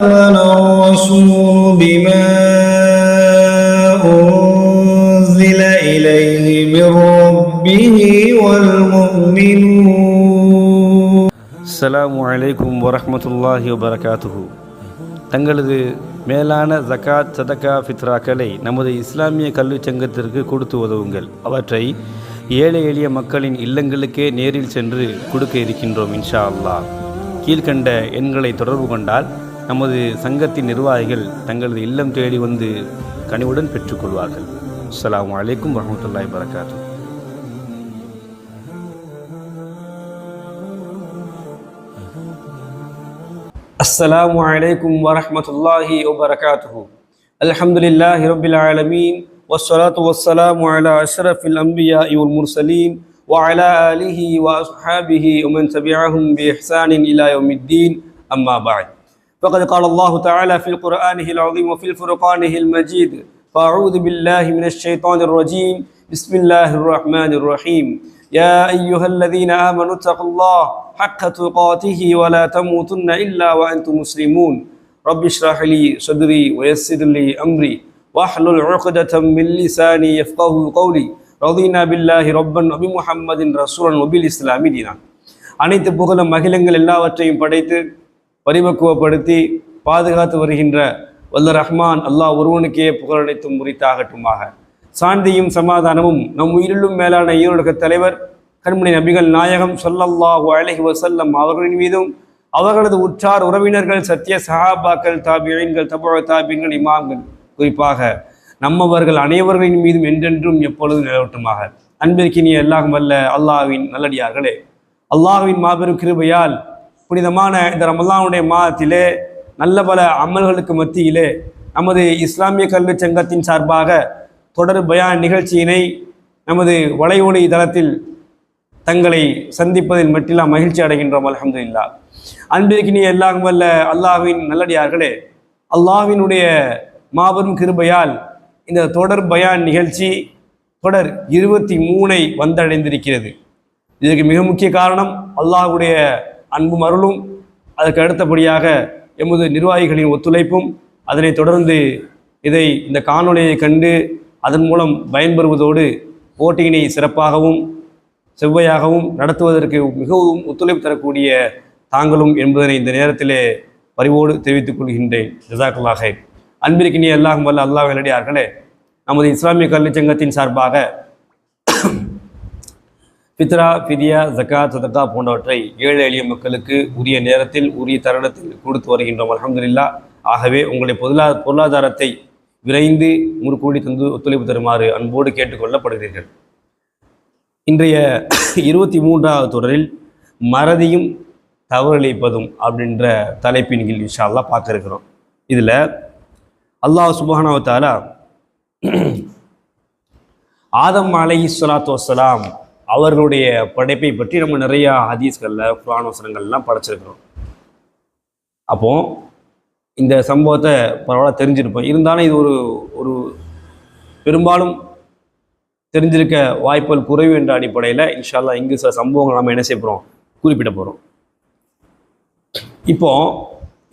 آمن الرسول بما أنزل إليه من ربه والمؤمنون அஸ்ஸலாமு அலைக்கும் வரஹ்மத்துல்லாஹி வபரகாத்துஹு தங்களது மேலான ஜகாத் சதகா ஃபித்ராக்களை நமது இஸ்லாமிய கல்விச் சங்கத்திற்கு கொடுத்து உதவுங்கள் அவற்றை ஏழை எளிய மக்களின் இல்லங்களுக்கே நேரில் சென்று கொடுக்க இருக்கின்றோம் இன்ஷா அல்லாஹ் கீழ்கண்ட எண்களை தொடர்பு கொண்டால் நமது சங்கத்தின் நிர்வாகிகள் தங்களது இல்லம் தேடி வந்து கனிவுடன் பெற்றுக்கொள்வார்கள் அஸ்ஸலாமு அலைக்கும் வரஹ்மத்துல்லாஹி வபரகாத்துஹு السلام عليكم ورحمة الله وبركاته الحمد لله رب العالمين والصلاة والسلام على أشرف الأنبياء والمرسلين وعلى آله وأصحابه ومن تبعهم بإحسان إلى يوم الدين أما بعد فقد قال الله تعالى في القرآنه العظيم وفي الفرقانه المجيد فأعوذ بالله من الشيطان الرجيم بسم الله الرحمن الرحيم يا أيها الذين آمنوا اتقوا الله حق تقاته ولا تموتن إلا وأنتم مسلمون رب اشرح لي صدري ويسر لي أمري واحلل عقدة من لساني يفقه قولي رضينا بالله ربا وبمحمد رسولا وبالإسلام دينا அனைத்து புகழும் மகிழங்கள் எல்லாவற்றையும் படைத்து பரிபக்குவப்படுத்தி பாதுகாத்து வருகின்ற வல்ல ரஹ்மான் அல்லாஹ் ஒருவனுக்கே புகழனைத்தும் முறித்தாகட்டுமாக. சாந்தியும் சமாதானமும் நம் உயிரிலும் மேலான ஈரோடு தலைவர் கண்மணி நபிகள் நாயகம் சொல்லல்லாஹு அலைஹி வசல்லம் அவர்களின் மீதும் அவர்களது உற்றார் உறவினர்கள் சத்திய சஹாபாக்கள் தாபியன்கள் தபோ தாபியன்கள் இமாம்கள் குறிப்பாக நம்மவர்கள் அனைவர்களின் மீதும் என்றென்றும் எப்பொழுதும் நிலவட்டுமாக. அன்பிற்கினிய எல்லாம் வல்ல அல்லாஹ்வின் நல்லடியார்களே அல்லாஹ்வின் மாபெரும் கிருபையால் புனிதமான இந்த ரமலானுடைய மாதத்திலே நல்ல பல அமல்களுக்கு மத்தியிலே நமது இஸ்லாமிய கல்விச் சங்கத்தின் சார்பாக தொடர் பயான் நிகழ்ச்சியினை நமது வளைவொலி தளத்தில் தங்களை சந்திப்பதில் மட்டிலாம் மகிழ்ச்சி அடைகின்றோம் அல்ஹம்துலில்லாஹ் அன்பிற்கினிய எல்லாம் வல்ல அல்லாஹ்வின் நல்லடியார்களே அல்லாஹ்வினுடைய மாபெரும் கிருபையால் இந்த தொடர் பயான் நிகழ்ச்சி தொடர் இருபத்தி மூணை வந்தடைந்திருக்கிறது. இதற்கு மிக முக்கிய காரணம் அல்லாஹுடைய அன்பும் அருளும். அதற்கு அடுத்தபடியாக எமது நிர்வாகிகளின் ஒத்துழைப்பும் அதனைத் தொடர்ந்து இதை இந்த காணொலியை கண்டு அதன் மூலம் பயன்பெறுவதோடு போட்டியினை சிறப்பாகவும் செவ்வையாகவும் நடத்துவதற்கு மிகவும் ஒத்துழைப்பு தரக்கூடிய தாங்களும் என்பதனை இந்த நேரத்திலே பரிவோடு தெரிவித்துக் கொள்கின்றேன். ஜசாக்குல்லாக அன்பிற்கினிய அல்லாஹும் வல்ல அல்லாஹ் வெள்ளடியார்களே நமது இஸ்லாமிய கல்விச் சங்கத்தின் சார்பாக பித்ரா பிரியா ஜக்காத் சதக்கா போன்றவற்றை ஏழை எளிய மக்களுக்கு உரிய நேரத்தில் உரிய தருணத்தில் கொடுத்து வருகின்றோம். அலமதுல்லா ஆகவே உங்களுடைய பொருளா பொருளாதாரத்தை விரைந்து முறுக்கூடி தந்து ஒத்துழைப்பு தருமாறு அன்போடு கேட்டுக்கொள்ளப்படுகிறீர்கள் இன்றைய இருபத்தி மூன்றாவது தொடரில் மறதியும் தவறளிப்பதும் அப்படின்ற தலைப்பின் கீழ் இன்ஷா அல்லாஹ் பார்க்க இருக்கிறோம். இதில் அல்லாஹ் சுபஹானாவத்தாலா ஆதம் அலை சொலாத்து வசலாம் அவர்களுடைய படைப்பை பற்றி நம்ம நிறைய ஹதீஸ்களில் புராணோசனங்கள்லாம் படைச்சிருக்கிறோம். அப்போ இந்த சம்பவத்தை பரவாயில்ல தெரிஞ்சிருப்போம். இருந்தாலும் இது ஒரு ஒரு பெரும்பாலும் தெரிஞ்சிருக்க வாய்ப்புகள் குறைவு என்ற அடிப்படையில் இன்ஷால்லா இங்கு சில சம்பவங்கள் நம்ம என்ன செய்ய போகிறோம் குறிப்பிட போகிறோம் இப்போ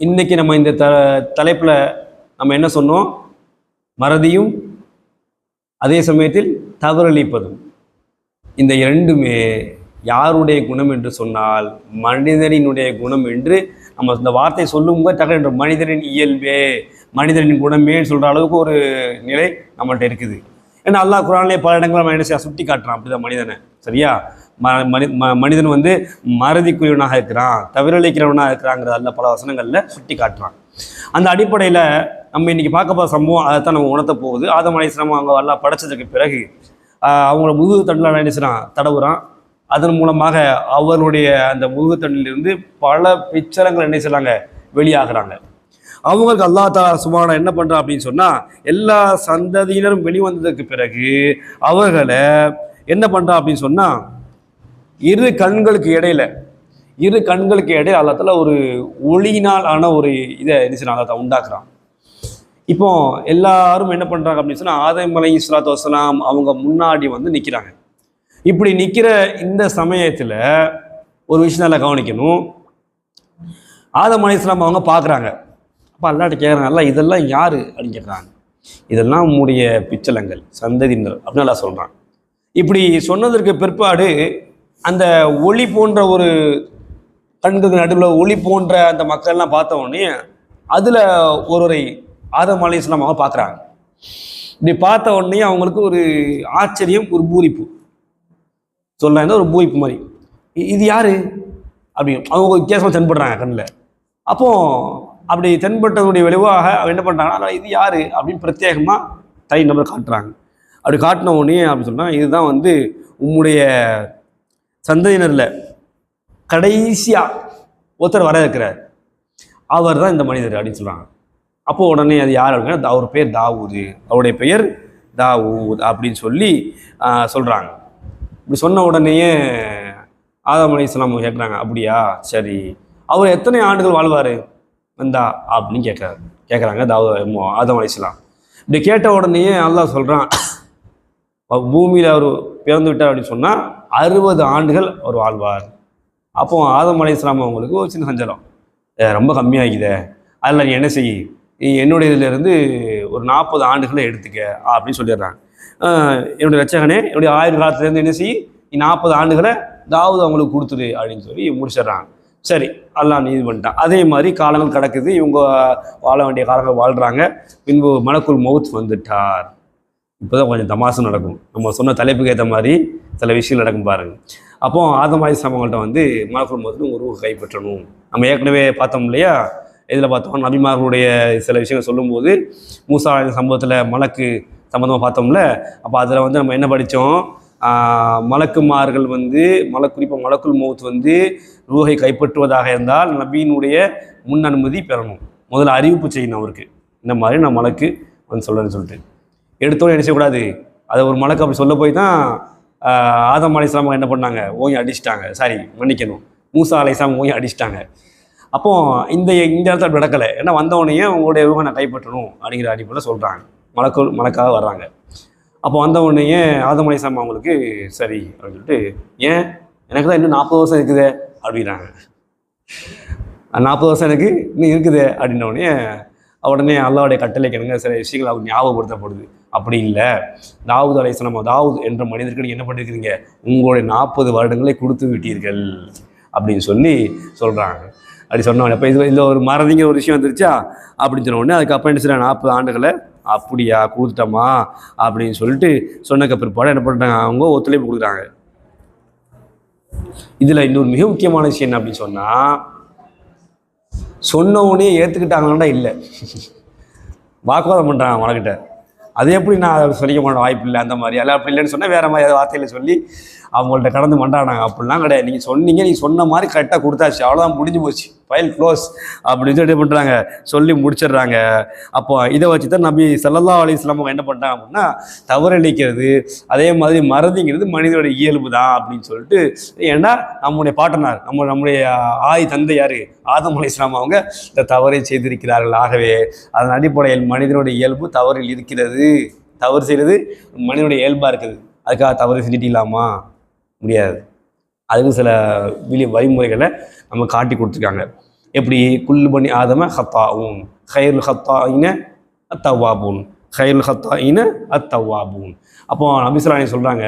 இன்னைக்கு நம்ம இந்த த தலைப்பில் நம்ம என்ன சொன்னோம்? மறதியும் அதே சமயத்தில் தவறளிப்பதும். இந்த இரண்டுமே யாருடைய குணம் என்று சொன்னால் மனிதனினுடைய குணம் என்று நம்ம இந்த வார்த்தை சொல்லும்போது தகவல் என்ற மனிதனின் இயல்பே மனிதனின் குணமேன்னு சொல்கிற அளவுக்கு ஒரு நிலை நம்மள்கிட்ட இருக்குது. ஏன்னா அல்லாஹ் குரான்லேயே பல இடங்களில் நம்ம என்ன செய்ய சுட்டி காட்டுறான். அப்படிதான் மனிதனை. சரியா? ம மனி ம- மனிதன் வந்து மறதிக்குரியவனாக இருக்கிறான் தவிரளிக்கிறவனாக இருக்கிறாங்கிறது அல்ல பல வசனங்களில் சுட்டி காட்டுறான். அந்த அடிப்படையில் நம்ம இன்றைக்கி பார்க்க போகிற சம்பவம் அதை தான் நம்ம உணர்த்த போகுது. ஆதம் சிரமம் அவங்க எல்லாம் படைச்சதுக்கு பிறகு அவங்கள முதுகு தண்டில் என்ன செய்றான்? தடவுறான். அதன் மூலமாக அவருடைய அந்த முதுகு தண்டிலிருந்து பல பிச்சரங்கள் என்ன செய்றாங்க? வெளியாகிறாங்க. அவங்களுக்கு அல்லா தாலா சுமான என்ன பண்றா அப்படின்னு சொன்னா எல்லா சந்ததியினரும் வெளிவந்ததுக்கு பிறகு அவர்களை என்ன பண்றா அப்படின்னு சொன்னா இரு கண்களுக்கு இடையில இரு கண்களுக்கு இடையில அல்லா ஒரு ஒளியினால் ஆன ஒரு இதை என்ன செய்யறான் அல்லா உண்டாக்குறான். இப்போ எல்லாரும் என்ன பண்ணுறாங்க அப்படின்னு சொன்னால் ஆதம் அலை இஸ்லாத்து வசலாம் அவங்க முன்னாடி வந்து நிற்கிறாங்க இப்படி நிற்கிற இந்த சமயத்தில் ஒரு விஷயம் நல்லா கவனிக்கணும். ஆதம் அலை இஸ்லாம் அவங்க பார்க்குறாங்க அப்போ அல்லாட்ட கேட்குறாங்கல்ல இதெல்லாம் யார்? அப்படின்னு கேட்குறாங்க இதெல்லாம் உங்களுடைய பிச்சலங்கள் சந்ததியினர் அப்படின்னு நல்லா சொல்கிறான் இப்படி சொன்னதற்கு பிற்பாடு அந்த ஒளி போன்ற ஒரு கண்களுக்கு நடுவில் ஒளி போன்ற அந்த மக்கள்லாம் பார்த்த உடனே அதில் ஒருவரை ஆதம் அலி இஸ்லாம் அவங்க பார்க்குறாங்க. இப்படி பார்த்த உடனே அவங்களுக்கு ஒரு ஆச்சரியம் ஒரு பூரிப்பு. சொல்லலாம் ஒரு பூரிப்பு மாதிரி. இது யாரு? அப்படின்னு அவங்க வித்தியாசமாக தென்படுறாங்க கண்ணில். அப்போ அப்படி தென்பட்டதுடைய விளைவாக அவன் என்ன பண்ணுறாங்கன்னா இது யாரு? அப்படின்னு பிரத்யேகமாக தனி நபர் காட்டுறாங்க. அப்படி காட்டின உடனே அப்படி சொன்னால் இதுதான் வந்து உம்முடைய சந்ததியினரில் கடைசியாக ஒருத்தர் வர இருக்கிறார். அவர் தான் இந்த மனிதர் அப்படின்னு சொல்கிறாங்க அப்போது உடனே அது யார் அப்படின்னா அவர் பேர் தாவூது. அவருடைய பெயர் தாவூத் அப்படின்னு சொல்லி சொல்கிறாங்க இப்படி சொன்ன உடனேயே ஆதாம் அலி இஸ்லாம் கேட்குறாங்க அப்படியா? சரி. அவர் எத்தனை ஆண்டுகள் வாழ்வார்? வந்தா? அப்படின்னு கேட்குறாரு கேட்குறாங்க தாவூ ஆதம் அலி இஸ்லாம். இப்படி கேட்ட உடனேயே நல்லா சொல்கிறான் பூமியில் அவர் பிறந்து விட்டார் அப்படின்னு சொன்னால் அறுபது ஆண்டுகள் அவர் வாழ்வார். அப்போ ஆதம் அலி இஸ்லாம் அவங்களுக்கு ஒரு சின்ன சஞ்சலம். ரொம்ப கம்மியாகிதே அதில் நீ என்ன செய் நீ என்னுடைய ஒரு நாற்பது ஆண்டுகளை எடுத்துக்க அப்படின்னு சொல்லிடுறாங்க. என்னுடைய ரச்சகனே என்னுடைய ஆயுள் காலத்துலேருந்து என்ன செய்ய நீ நாற்பது ஆண்டுகளை தாவது அவங்களுக்கு கொடுத்துரு அப்படின்னு சொல்லி முடிச்சிடுறாங்க. சரி எல்லாம் நீதி பண்ணிட்டான். அதே மாதிரி காலங்கள் கிடக்குது இவங்க வாழ வேண்டிய காலங்கள் வாழ்கிறாங்க பின்பு மலக்குள் மவுத் வந்துட்டார். இப்போ தான் கொஞ்சம் தமாசு நடக்கும். நம்ம சொன்ன தலைப்புக்கு ஏற்ற மாதிரி சில விஷயங்கள் நடக்கும் பாருங்கள் அப்போ ஆதமாதி சமங்கள்கிட்ட வந்து மலக்குள் மவுத்துன்னு ஒரு கைப்பற்றணும். நம்ம ஏற்கனவே பார்த்தோம் இல்லையா? இதில் பார்த்தோம் நபிமார்களுடைய சில விஷயங்கள் சொல்லும்போது மூசா சம்பவத்தில் மலக்கு சம்மந்தமாக பார்த்தோம்ல அப்போ அதில் வந்து நம்ம என்ன படித்தோம்? மலக்குமார்கள் வந்து மல குறிப்பாக மலக்குள் மௌத் வந்து ரூஹை கைப்பற்றுவதாக இருந்தால் நபியினுடைய முன் அனுமதி பெறணும். முதல்ல அறிவிப்பு செய்யணும் அவருக்கு. இந்த மாதிரி நான் மலக்கு வந்து சொல்கிறேன்னு சொல்லிட்டு. எடுத்தோன்னு என்ன செய்யக்கூடாது? அதை ஒரு மலக்கு அப்படி சொல்ல போய் தான் ஆதம் அலிஸ்லாம் என்ன பண்ணாங்க? ஓங்கி அடிச்சிட்டாங்க. சாரி மன்னிக்கணும். மூசா அலிஸ்லாம் ஓங்கி அடிச்சிட்டாங்க. அப்போ இந்த இந்த இடத்துல நடக்கலை. ஏன்னா வந்தவனையே உங்களுடைய விவகாரம் நான் கைப்பற்றணும் அப்படிங்கிற அடிப்படையில் சொல்கிறாங்க மலக்கு மலக்காக வர்றாங்க. அப்போ வந்த ஆதமலை சாமி அவங்களுக்கு சரி அப்படின்னு சொல்லிட்டு ஏன்? எனக்கு தான் இன்னும் நாற்பது வருஷம் இருக்குதே அப்படிங்கிறாங்க நாற்பது வருஷம் எனக்கு இன்னும் இருக்குது அப்படின்ன உடனே உடனே அல்லாவுடைய கட்டளை கிணங்க சில விஷயங்கள் அவருக்கு ஞாபகப்படுத்தப்படுது. அப்படி இல்லை. தாவூத் அலைஹிஸ்ஸலாம் தாவூத் என்ற மனிதருக்கு நீங்கள் என்ன பண்ணியிருக்கிறீங்க உங்களுடைய நாற்பது வருடங்களை கொடுத்து விட்டீர்கள் அப்படின்னு சொல்லி சொல்கிறாங்க அப்படி சொன்னோடனே இப்போ அப்போ இது இதில் ஒரு மறதிங்க ஒரு விஷயம் வந்துருச்சா? அப்படின்னு சொன்ன உடனே அதுக்கப்புறம் என்ன செய்யறாங்க நாற்பது ஆண்டுகளை அப்படியா கொடுத்துட்டோமா? அப்படின்னு சொல்லிட்டு சொன்னக்க பிற்பாடு என்ன பண்ணுறாங்க அவங்க ஒத்துழைப்பு கொடுக்குறாங்க. இதில் இன்னொரு மிக முக்கியமான விஷயம் என்ன அப்படின்னு சொன்னால் சொன்ன உடனே ஏற்றுக்கிட்டாங்கன்னா இல்லை. வாக்குவாதம் பண்ணுறாங்க உனக்கிட்ட அது எப்படி நான் அதை சொல்லிக்க மாட்டேன் வாய்ப்பு இல்லை அந்த மாதிரி. அல்ல அப்படி இல்லைன்னு சொன்னால் வேறு மாதிரி ஏதாவது வார்த்தையில் சொல்லி அவங்கள்ட்ட கடந்து மண்டானாங்க அப்படிலாம் கிடையாது. நீங்கள் சொன்னீங்க நீங்கள் சொன்ன மாதிரி கரெக்டாக கொடுத்தாச்சு. அவ்வளோதான் முடிஞ்சு போச்சு. ஃபைல் க்ளோஸ் அப்படின்னு சொல்லி பண்ணுறாங்க சொல்லி முடிச்சிடுறாங்க. அப்போ இதை வச்சு தான் நபி சல்லல்லா அலைஹி என்ன பண்ணிட்டாங்க அப்படின்னா தவறளிக்கிறது அதே மாதிரி மறதிங்கிறது மனிதனுடைய இயல்பு தான் அப்படின்னு சொல்லிட்டு ஏன்னா நம்முடைய பாட்டனார் நம்ம நம்முடைய ஆய் தந்தை யார்? ஆதம் அலி இஸ்லாம் அவங்க இந்த தவறை செய்திருக்கிறார்கள் ஆகவே. அதன் அடிப்படையில் மனிதனுடைய இயல்பு தவறில் இருக்கிறது. தவறு செய்கிறது மனிதனுடைய இயல்பாக இருக்குது. அதுக்காக தவறு செஞ்சிட்டீங்களாமா? முடியாது. அதுக்கு சில விழி வழிமுறைகளை நம்ம காட்டி கொடுத்துருக்காங்க. எப்படி? குல்லு பண்ணி ஆதம ஹத்தாவும் ஹைருல் ஹத்தாயின அத்தவாபூன் ஹைருல் ஹத்தாயின அத்தவாபூன் அப்போ நபிசுலானி சொல்கிறாங்க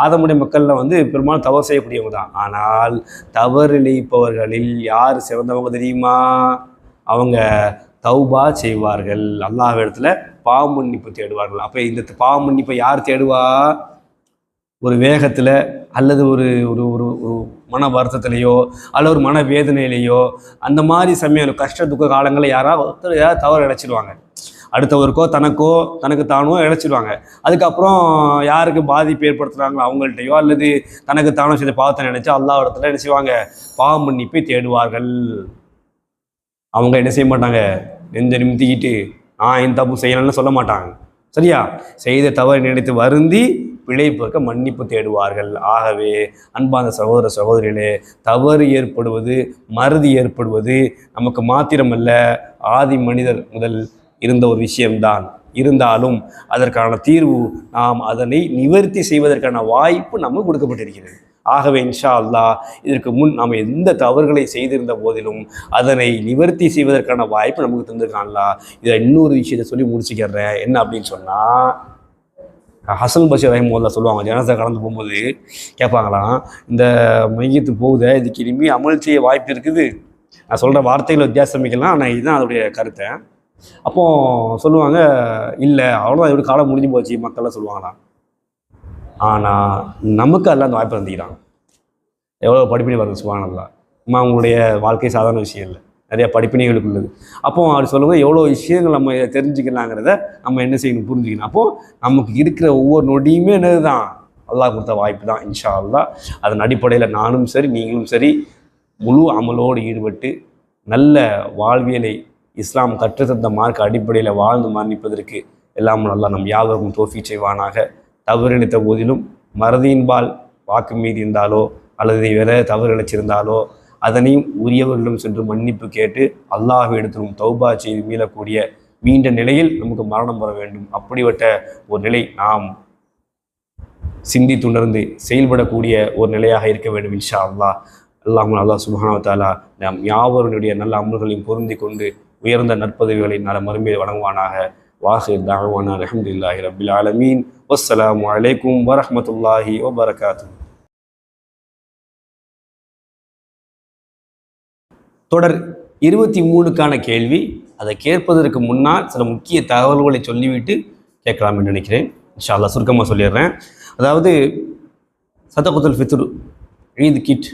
ஆதமுடைய மக்களில் வந்து பெரும்பாலும் தவறு செய்யக்கூடியவங்க தான். ஆனால் தவறு இழைப்பவர்களில் யார் சிறந்தவங்க தெரியுமா? அவங்க தௌபா செய்வார்கள். அல்லாஹ் இடத்துல பாவ மன்னிப்பு தேடுவார்கள். அப்போ இந்த பாவ மன்னிப்பை யார் தேடுவா? ஒரு வேகத்தில் அல்லது ஒரு ஒரு ஒரு ஒரு மன வருத்தத்திலேயோ அல்லது ஒரு மன வேதனையிலேயோ அந்த மாதிரி சமயம் கஷ்ட துக்க காலங்களில் யாராவது ஒருத்தர் யாராவது தவறு இழைச்சிடுவாங்க அடுத்தவருக்கோ தனக்கோ தனக்கு தானோ இழைச்சிடுவாங்க அதுக்கப்புறம் யாருக்கு பாதிப்பு ஏற்படுத்துகிறாங்களோ அவங்கள்ட்டையோ அல்லது தனக்கு தானோ செய்த பாவத்தை நினைச்சா அல்லா இடத்துல என்ன செய்வாங்க? பண்ணி மன்னிப்பை தேடுவார்கள். அவங்க என்ன செய்ய மாட்டாங்க? நெஞ்ச நிமித்திக்கிட்டு நான் என் தப்பு செய்யலன்னு சொல்ல மாட்டாங்க. சரியா? செய்த தவறு நினைத்து வருந்தி பிழைப்பதற்கு மன்னிப்பு தேடுவார்கள். ஆகவே அன்பான சகோதர சகோதரிகளே தவறு ஏற்படுவது மறதி ஏற்படுவது நமக்கு மாத்திரமல்ல ஆதி மனிதர் முதல் இருந்த ஒரு விஷயம்தான். இருந்தாலும் அதற்கான தீர்வு நாம் அதனை நிவர்த்தி செய்வதற்கான வாய்ப்பு நமக்கு கொடுக்கப்பட்டிருக்கிறது. ஆகவே இன்ஷா அல்லா இதற்கு முன் நாம் எந்த தவறுகளை செய்திருந்த போதிலும் அதனை நிவர்த்தி செய்வதற்கான வாய்ப்பு நமக்கு தந்திருக்கான்ல இதை இன்னொரு விஷயத்தை சொல்லி முடிச்சுக்கிறேன். என்ன அப்படின்னு சொன்னால் ஹசன் பஷீர் ரஹிமோல்லா சொல்லுவாங்க ஜனசா கடந்து போகும்போது கேட்பாங்களாம் இந்த மையத்து போகுதே இதுக்கு இனிமேல் அமல் செய்ய வாய்ப்பு இருக்குது. நான் சொல்கிற வார்த்தைகள் வித்தியாசம் வைக்கலாம் ஆனால் இதுதான் அதோடைய கருத்தை. அப்போ சொல்லுவாங்க இல்லை அவ்வளோதான் எப்படி காலம் முடிஞ்சு போச்சு மக்கள்லாம் சொல்லுவாங்களாம். ஆனால் நமக்கு எல்லாம் அந்த வாய்ப்பு தந்திக்கிறாங்க எவ்வளோ படிப்பினை வருது சுபானல்லா அம்மா அவங்களுடைய வாழ்க்கை சாதாரண விஷயம் இல்லை. நிறைய படிப்பினைகளுக்கு உள்ளது. அப்போ அவர் சொல்லும்போது எவ்வளோ விஷயங்கள் நம்ம இதை தெரிஞ்சுக்கலாங்கிறத நம்ம என்ன செய்யணும் புரிஞ்சுக்கணும். அப்போது நமக்கு இருக்கிற ஒவ்வொரு நொடியுமே என்னது தான் அல்லாஹ் கொடுத்த வாய்ப்பு தான் இன்ஷா அல்லா அதன் அடிப்படையில் நானும் சரி நீங்களும் சரி முழு அமலோடு ஈடுபட்டு நல்ல வாழ்வியலை இஸ்லாம் கற்றுத்தந்த மார்க் அடிப்படையில் வாழ்ந்து மரணிப்பதற்கு எல்லாம் நல்லா நம் யாவருக்கும் தோஃபி செய்வானாக. தவறிழைத்த போதிலும் மறதியின்பால் வாக்கு மீறி இருந்தாலோ அல்லது வேற தவறு இழைச்சிருந்தாலோ அதனையும் உரியவர்களிடம் சென்று மன்னிப்பு கேட்டு அல்லாஹ் இடத்திலும் தௌபா செய்து மீளக்கூடிய மீண்ட நிலையில் நமக்கு மரணம் வர வேண்டும். அப்படிப்பட்ட ஒரு நிலை நாம் சிந்தித்துணர்ந்து செயல்படக்கூடிய ஒரு நிலையாக இருக்க வேண்டும் இன்ஷா அல்லா அல்லாஹ் அல்லாஹ் சுபஹானஹு வ நாம் யாவருடைய நல்ல அமல்களையும் பொருந்தி கொண்டு உயர்ந்த நற்பதவிகளை நல்ல மறுமையை வழங்குவானாக. வாஹிர் தாழ்வான அலமதுல்லாஹி ரபில் ஆலமீன் வஸ்ஸலாம் அலைக்கும் வரமத்துல்லாஹி வபரகாத்துஹு தொடர் இருபத்தி மூணுக்கான கேள்வி. அதை கேட்பதற்கு முன்னால் சில முக்கிய தகவல்களை சொல்லிவிட்டு கேட்கலாம் என்று நினைக்கிறேன். இன்ஷா சுருக்கமாக சொல்லிடுறேன். அதாவது சதகுதல் ஃபித்ரு ஈத் கிட்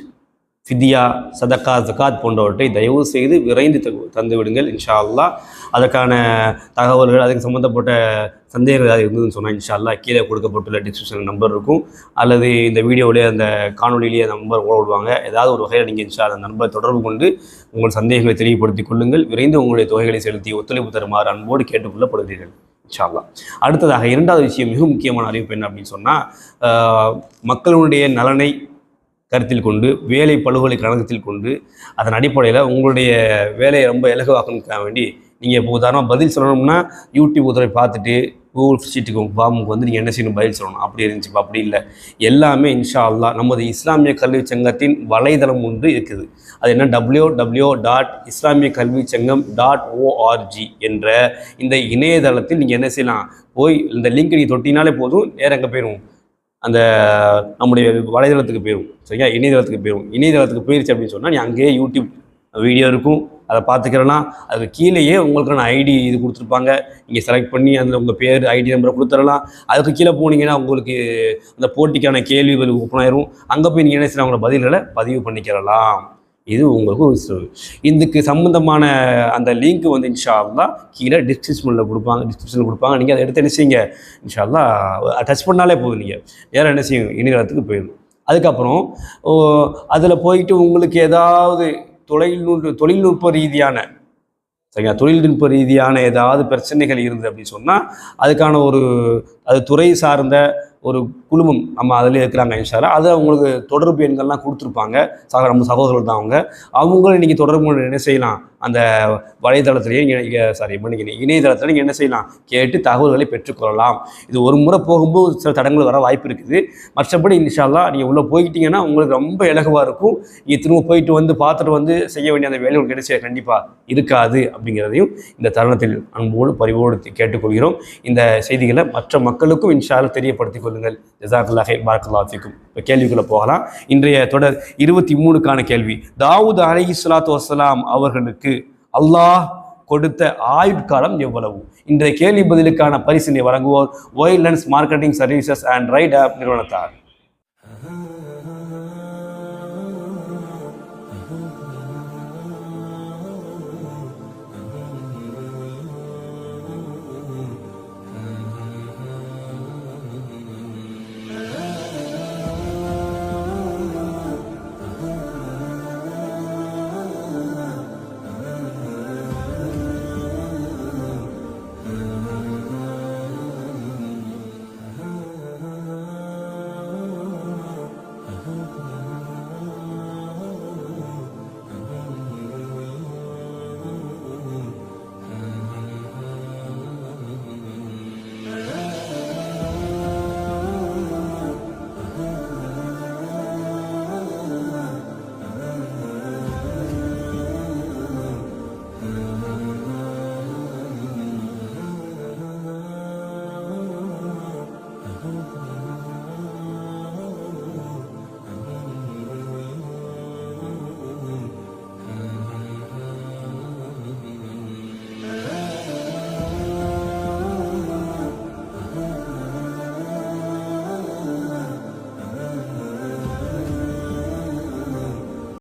ஃபிதியா சதக்கா ஜக்காத் போன்றவற்றை தயவு செய்து விரைந்து தந்து விடுங்கள் இன்ஷா அல்லாஹ் அதற்கான தகவல்கள் அதுக்கு சம்மந்தப்பட்ட சந்தேகம் ஏதாவது இருந்ததுன்னு சொன்னால் இன்ஷா கீழே கொடுக்கப்பட்டுள்ள டிஸ்கிரிப்ஷன் நம்பர் இருக்கும். அல்லது இந்த வீடியோவிலே அந்த காணொலியிலேயே அந்த நம்பர் விடுவாங்க. ஏதாவது ஒரு வகையில் நீங்கள் இன்ஷா அந்த நம்பரை தொடர்பு கொண்டு உங்கள் சந்தேகங்களை தெளிவுபடுத்திக் கொள்ளுங்கள். விரைந்து உங்களுடைய தொகைகளை செலுத்தி ஒத்துழைப்பு தருமாறு அன்போடு கேட்டுக்கொள்ளப்படுகிறீர்கள் இன்ஷால்லா அடுத்ததாக இரண்டாவது விஷயம் மிக முக்கியமான அறிவிப்பு என்ன அப்படின்னு சொன்னால் மக்களுடைய நலனை கருத்தில் கொண்டு வேலை பழுவலை கணக்கத்தில் கொண்டு அதன் அடிப்படையில் உங்களுடைய வேலையை ரொம்ப இலகுவாக்கணுக்காக வேண்டி நீங்கள் இப்போ உதாரணமாக பதில் சொல்லணும்னா யூடியூப் உதவி பார்த்துட்டு கூகுள் ஷீட்டுக்கு ஃபார்முக்கு வந்து நீங்கள் என்ன செய்யணும்? பதில் சொல்லணும். அப்படி இருந்துச்சுப்பா அப்படி இல்லை. எல்லாமே இன்ஷா அல்லா நமது இஸ்லாமிய கல்வி சங்கத்தின் வலைதளம் ஒன்று இருக்குது. அது என்ன? டபிள்யூ டபிள்யூ டாட் இஸ்லாமிய கல்வி சங்கம் டாட் ஓஆர்ஜி என்ற இந்த இணையதளத்தில் நீங்கள் என்ன செய்யலாம்? போய் இந்த லிங்க் நீங்கள் தொட்டினாலே போதும். நேரம் எங்கே போயிடும் அந்த நம்முடைய வலைதளத்துக்கு போயிடும் சரியா? இணையதளத்துக்கு போயிடும் இணையதளத்துக்கு போயிருச்சு அப்படின்னு சொன்னால் நீ அங்கேயே யூடியூப் வீடியோ இருக்கும். அதை பார்த்துக்கிறேன்னா அதுக்கு கீழேயே உங்களுக்கான ஐடி இது கொடுத்துருப்பாங்க. நீங்கள் செலக்ட் பண்ணி அதில் உங்கள் பேர் ஐடி நம்பரை கொடுத்துடலாம். அதுக்கு கீழே போனீங்கன்னா உங்களுக்கு அந்த போட்டிக்கான கேள்விகள் ஓப்பன் ஆயிரும். அங்கே போய் நீங்கள் என்ன செய்யலாம்? உங்களோட பதில்களை பதிவு பண்ணிக்கிறலாம். இது உங்களுக்கு ஒரு இதுக்கு சம்மந்தமான அந்த லிங்க் வந்து இன்ஷா கீழே டிஸ்கிரிப்ஷனில் கொடுப்பாங்க. டிஸ்கிரிப்ஷனில் கொடுப்பாங்க. நீங்கள் அதை எடுத்து என்ன செய்யுங்க? இன்ஷால்லா டச் பண்ணாலே போதும் நீங்கள் வேறு என்ன செய்யும்? இணையதளத்துக்கு போயிடும் அதுக்கப்புறம் அதில் போயிட்டு உங்களுக்கு ஏதாவது தொழில்நுட்ப தொழில்நுட்ப ரீதியான சரிங்களா? தொழில்நுட்ப ரீதியான ஏதாவது பிரச்சனைகள் இருந்தது அப்படின்னு சொன்னால் அதுக்கான ஒரு அது துறை சார்ந்த ஒரு குழுமம் நம்ம அதில் இருக்கிறாங்க இன்ஷால்லா அது அவங்களுக்கு தொடர்பு எண்கள்லாம் கொடுத்துருப்பாங்க. சக நம்ம சகோதரர்கள் தான் அவங்க. அவங்களும் நீங்கள் தொடர்பு என்ன செய்யலாம்? அந்த வலைதளத்திலேயே நீங்கள் சாரி மன்னிக்கணும். இணையதளத்தில் நீங்கள் என்ன செய்யலாம்? கேட்டு தகவல்களை பெற்றுக்கொள்ளலாம் இது ஒரு முறை போகும்போது சில தடங்கள் வர வாய்ப்பு இருக்குது. மற்றபடி இன்ஷால்லாம் நீங்கள் உள்ளே போயிட்டீங்கன்னா உங்களுக்கு ரொம்ப இலகுவாக இருக்கும். நீங்கள் திரும்ப போயிட்டு வந்து பார்த்துட்டு வந்து செய்ய வேண்டிய அந்த வேலை உங்களுக்கு கிடைச்ச கண்டிப்பாக இருக்காது அப்படிங்கிறதையும் இந்த தருணத்தில் அன்போடு பரிவோடு கேட்டுக்கொள்கிறோம். இந்த செய்திகளை மற்ற மக்களுக்கும் இன்ஷால்லா தெரியப்படுத்திக் கொள்ளுங்கள். ஜசாக்குல்லாஹே பார்க்கலாஃபிக்கும் இப்போ கேள்விக்குள்ளே போகலாம். இன்றைய தொடர் இருபத்தி மூணுக்கான கேள்வி. தாவூத் அலி இஸ்லாத்து வசலாம் அவர்களுக்கு அல்லாஹ் கொடுத்த ஆயுட்காலம் எவ்வளவு? இன்றைய கேள்வி பதிலுக்கான பரிசினை வழங்குவோர் ஒயிலன்ஸ் marketing services and right app நிறுவனத்தார்.